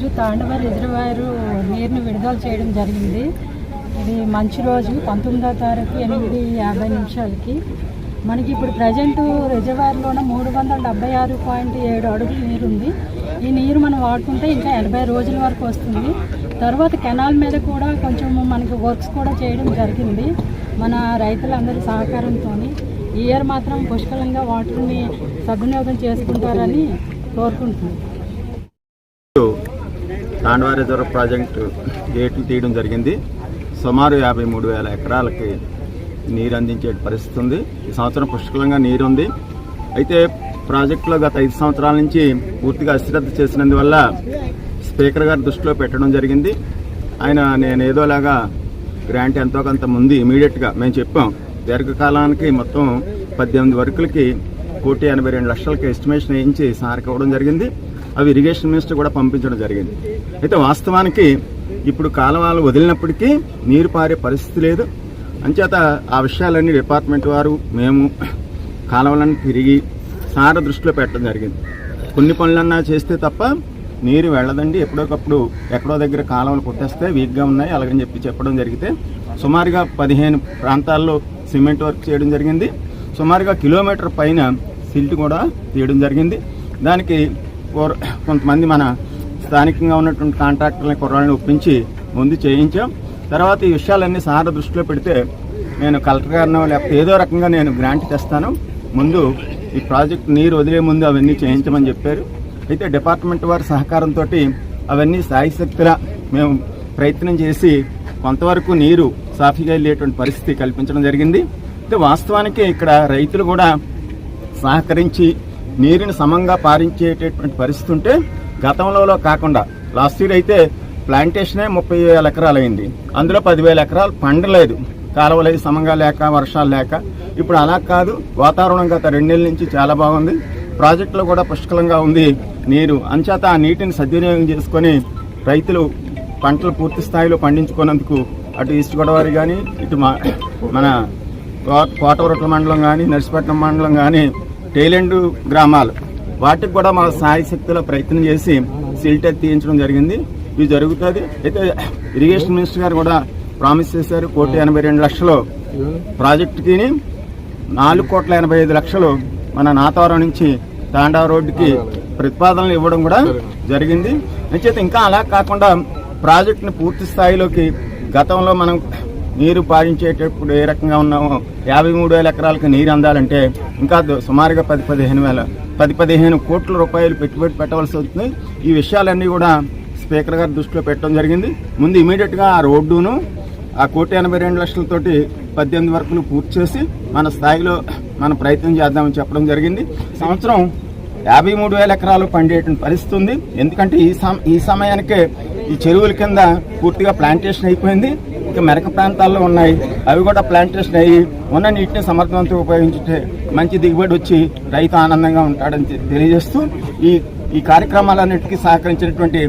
ఈరోజు తాండవ రిజర్వాయర్ నీరుని విడుదల చేయడం జరిగింది. ఇది మంచి రోజు పంతొమ్మిదో తారీఖు ఎనిమిది యాభై నిమిషాలకి. మనకి ఇప్పుడు ప్రజెంట్ రిజర్వాయర్లోనే మూడు వందల డెబ్బై ఆరు పాయింట్ ఏడు అడుగులు నీరు ఉంది ఈ నీరు మనం వాడుకుంటే ఇంకా ఎనభై రోజుల వరకు వస్తుంది. తర్వాత కెనాల్ మీద కూడా కొంచెం మనకి వర్క్స్ కూడా చేయడం జరిగింది. మన రైతులందరి సహకారంతో ఈ ఇయర్ మాత్రం పుష్కలంగా వాటర్ని సద్వినియోగం చేసుకుంటారని కోరుకుంటున్నాను తాండవ ప్రాజెక్టు గేట్లు తీయడం జరిగింది. సుమారు యాభై మూడు వేల ఎకరాలకి నీరు అందించే పరిస్థితి ఉంది. ఈ సంవత్సరం పుష్కలంగా నీరు ఉంది అయితే ప్రాజెక్టులో గత ఐదు సంవత్సరాల నుంచి పూర్తిగా అశ్రద్ధ చేసినందువల్ల స్పీకర్ గారి దృష్టిలో పెట్టడం జరిగింది. ఆయన నేను ఏదోలాగా గ్రాంట్ ఎంతో కొంత ముందు ఇమీడియట్గా మేము చెప్పాం. దీర్ఘకాలానికి మొత్తం పద్దెనిమిది వర్కులకి కోటి ఎనభై రెండు లక్షలకి ఎస్టిమేషన్ వేయించి సార్కి ఇవ్వడం జరిగింది. అవి ఇరిగేషన్ మినిస్టర్ కూడా పంపించడం జరిగింది. అయితే వాస్తవానికి ఇప్పుడు కాలువలు వదిలినప్పటికీ నీరు పారే పరిస్థితి లేదు. అంచేత ఆ విషయాలన్నీ డిపార్ట్మెంట్ వారు మేము కాలువలను తిరిగి సార దృష్టిలో పెట్టడం జరిగింది. కొన్ని పనులన్నా చేస్తే తప్ప నీరు వెళ్ళదండి. ఎప్పుడోకప్పుడు ఎక్కడో దగ్గర కాలువలు కొట్టేస్తే వీక్గా ఉన్నాయి అలాగని చెప్పి చెప్పడం జరిగితే సుమారుగా పదిహేను ప్రాంతాల్లో సిమెంట్ వర్క్ చేయడం జరిగింది. సుమారుగా కిలోమీటర్ పైన సిల్ట్ కూడా తీయడం జరిగింది. దానికి కొంతమంది మన స్థానికంగా ఉన్నటువంటి కాంట్రాక్టర్లని కుర్రాళ్ళని ఒప్పించి ముందు చేయించాం. తర్వాత ఈ విషయాలన్నీ సార దృష్టిలో పెడితే నేను కలెక్టర్ గారినో లేకపోతే ఏదో రకంగా నేను గ్రాంట్ తెస్తాను. ముందు ఈ ప్రాజెక్ట్ నీరు వదిలే ముందు అవన్నీ చేయించమని చెప్పారు. అయితే డిపార్ట్మెంట్ వారి సహకారంతో అవన్నీ సాయశక్తిలా మేము ప్రయత్నం చేసి కొంతవరకు నీరు సాఫీగా వెళ్ళేటువంటి పరిస్థితి కల్పించడం జరిగింది. అయితే వాస్తవానికి ఇక్కడ రైతులు కూడా సహకరించి నీరుని సమంగా పారించేటటువంటి పరిస్థితి ఉంటే గతంలో కాకుండా లాస్ట్ ఇయర్ అయితే ప్లాంటేషనే ముప్పై వేల ఎకరాలు అయింది అందులో పదివేల ఎకరాలు పండలేదు కాలువలేదు సమంగా లేక వర్షాలు లేక. ఇప్పుడు అలా కాదు. వాతావరణం గత రెండేళ్ళ నుంచి చాలా బాగుంది. ప్రాజెక్టులో కూడా పుష్కలంగా ఉంది నీరు. అంచేత ఆ నీటిని సద్వినియోగం చేసుకొని రైతులు పంటలు పూర్తి స్థాయిలో పండించుకున్నందుకు అటు ఈస్ట్ గోదావరి కానీ ఇటు మా మన కో- కోటవరట్ల మండలం కానీ నర్సిపట్నం మండలం కానీ టేలెండు గ్రామాలు. వాటికి కూడా మా సాయి శక్తిలో ప్రయత్నం చేసి సిల్టెక్ తీయించడం జరిగింది. ఇది జరుగుతుంది. అయితే ఇరిగేషన్ మినిస్టర్ గారు కూడా ప్రామిస్ చేశారు. కోటి ఎనభై రెండు లక్షలు ప్రాజెక్టుకి నాలుగు కోట్ల ఎనభై ఐదు లక్షలు మన నాతవరం నుంచి తాండా రోడ్డుకి ప్రతిపాదనలు ఇవ్వడం కూడా జరిగింది. అంచేత ఇంకా అలా కాకుండా ప్రాజెక్టుని పూర్తి స్థాయిలోకి గతంలో మనం నీరు పారించేటప్పుడు ఏ రకంగా ఉన్నామో యాభై మూడు వేల ఎకరాలకు నీరు అందాలంటే ఇంకా సుమారుగా పది పదిహేను వేల పది పదిహేను కోట్ల రూపాయలు పెట్టుబడి పెట్టవలసి వస్తుంది. ఈ విషయాలన్నీ కూడా స్పీకర్ గారి దృష్టిలో పెట్టడం జరిగింది. ముందు ఇమీడియట్గా ఆ రోడ్డును ఆ కోటి ఎనభై రెండు లక్షలతోటి పద్దెనిమిది వరకులు పూర్తి చేసి మన స్థాయిలో మన ప్రయత్నం చేద్దామని చెప్పడం జరిగింది. సంవత్సరం యాభై మూడు వేల ఎకరాలు పండేటువంటి పరిస్థితి ఉంది. ఎందుకంటే ఈ సమ ఈ సమయానికే ఈ చెరువుల కింద పూర్తిగా ప్లాంటేషన్ అయిపోయింది. ఇంకా మెరక ప్రాంతాల్లో ఉన్నాయి. అవి కూడా ప్లాంటేషన్ అయ్యి ఉన్న నీటిని సమర్థవంతంగా ఉపయోగించుంటే మంచి దిగుబడి వచ్చి రైతు ఆనందంగా ఉంటాడని తెలియజేస్తూ ఈ ఈ కార్యక్రమాలన్నిటికీ సహకరించినటువంటి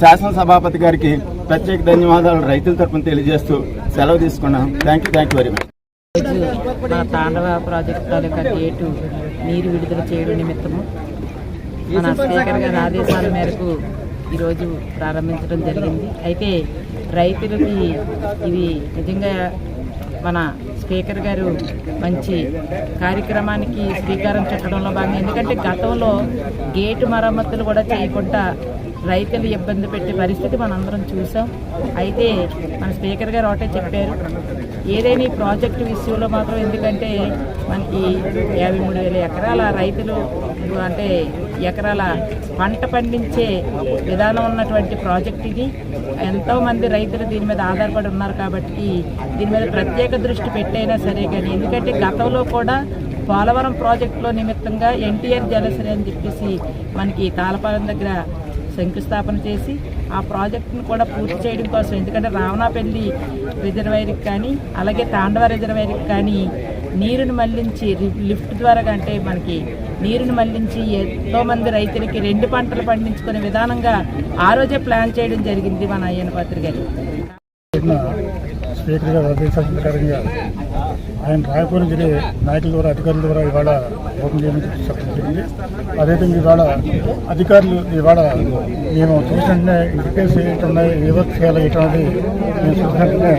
శాసనసభాపతి గారికి ప్రత్యేక ధన్యవాదాలు రైతుల తరపున తెలియజేస్తూ సెలవు తీసుకున్నాం. Thank you thank you very much మా తాండవ ప్రాజెక్టు తాలూకా గేటు నీరు విడుదల చేయడం నిమిత్తము మన స్పీకర్ గారి ఆదేశాల మేరకు ఈరోజు ప్రారంభించడం జరిగింది. అయితే రైతులకి ఇది నిజంగా మన స్పీకర్ గారు మంచి కార్యక్రమానికి శ్రీకారం చుట్టడంలో భాగంగా ఎందుకంటే గతంలో గేటు మరమ్మతులు కూడా చేయకుండా రైతులు ఇబ్బంది పెట్టే పరిస్థితి మనందరం చూసాం. అయితే మన స్పీకర్ గారు ఒకటే చెప్పారు. ఏదైనా ఈ ప్రాజెక్టు విషయంలో మాత్రం ఎందుకంటే మనకి యాభై మూడు వేల ఎకరాల రైతులు అంటే ఎకరాల పంట పండించే విధానం ఉన్నటువంటి ప్రాజెక్ట్ ఇది. ఎంతోమంది రైతులు దీని మీద ఆధారపడి ఉన్నారు కాబట్టి దీని మీద ప్రత్యేక దృష్టి పెట్టైనా సరే కానీ ఎందుకంటే గతంలో కూడా పోలవరం ప్రాజెక్టులో నిమిత్తంగా ఎన్టీఆర్ జలశ్రీ అని చెప్పేసి మనకి తాళపాలెం దగ్గర శంకుస్థాపన చేసి ఆ ప్రాజెక్టును కూడా పూర్తి చేయడం కోసం. ఎందుకంటే రావణాపల్లి రిజర్వాయర్కి కానీ అలాగే తాండవ రిజర్వాయర్కి కానీ నీరుని మళ్ళించి లిఫ్ట్ ద్వారా అంటే మనకి నీరుని మళ్ళించి ఎంతో మంది రైతులకి రెండు పంటలు పండించుకునే విధానంగా ఆ రోజే ప్లాన్ చేయడం జరిగింది మన అయ్యన పాత్రి గారు స్పీకర్ గారి ఆయన రాయపూర్ నాయకుల ద్వారా అధికారుల ద్వారా ఇవాళ ఓపెన్ చేయడం చెప్పడం జరిగింది. అదేవిధంగా ఇవాళ అధికారులు ఇవాళ మేము చూసినట్టునే రిపేర్స్ ఏంటి ఏ వర్క్ చేయాలి ఏంటన్నది మేము చూసినట్టునే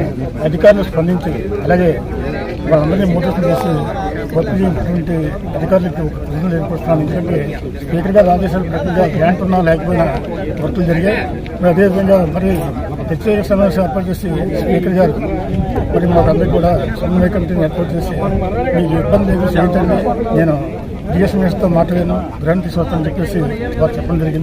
అధికారులు స్పందించి అలాగే వాళ్ళందరినీ మోటివేషన్ చేసి వర్క్ చేసినటువంటి అధికారులకు ప్రజలు ఏర్పరుస్తున్నాను ఎందుకంటే స్పీకర్ గారు ఆదేశాల ప్రకారంగా గ్రాంట్ ఉన్నా లేకపోయినా వర్కులు జరిగాయి. అదేవిధంగా మరి ప్రత్యేక సమావేశం ఏర్పాటు చేసి స్పీకర్ గారు మరి మాకందరికీ కూడా సమన్వయ కమిటీని ఏర్పాటు చేసి మీకు ఇబ్బంది ఏదో చేయించండి నేను డిఎస్ఎంఎస్తో మాట్లాడాను. గ్రాంట్ తీసుకొస్తానని చెప్పేసి వారు చెప్పడం జరిగింది.